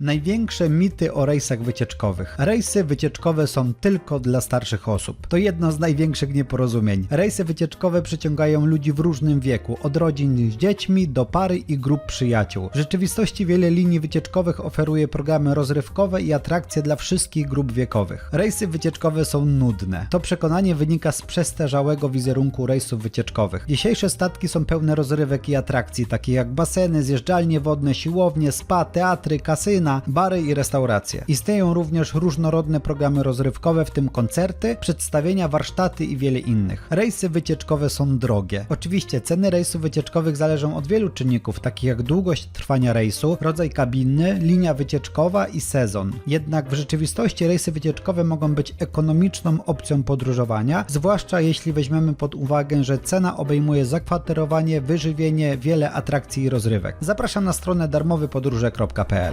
Największe mity o rejsach wycieczkowych. Rejsy wycieczkowe są tylko dla starszych osób. To jedno z największych nieporozumień. Rejsy wycieczkowe przyciągają ludzi w różnym wieku, od rodzin z dziećmi do pary i grup przyjaciół. W rzeczywistości wiele linii wycieczkowych oferuje programy rozrywkowe i atrakcje dla wszystkich grup wiekowych. Rejsy wycieczkowe są nudne. To przekonanie wynika z przestarzałego wizerunku rejsów wycieczkowych. Dzisiejsze statki są pełne rozrywek i atrakcji, takich jak baseny, zjeżdżalnie wodne, siłownie, spa, teatry, kasyna, bary i restauracje. Istnieją również różnorodne programy rozrywkowe, w tym koncerty, przedstawienia, warsztaty i wiele innych. Rejsy wycieczkowe są drogie. Oczywiście ceny rejsów wycieczkowych zależą od wielu czynników, takich jak długość trwania rejsu, rodzaj kabiny, linia wycieczkowa i sezon. Jednak w rzeczywistości rejsy wycieczkowe mogą być ekonomiczną opcją podróżowania, zwłaszcza jeśli weźmiemy pod uwagę, że cena obejmuje zakwaterowanie, wyżywienie, wiele atrakcji i rozrywek. Zapraszam na stronę darmowypodróże.pl.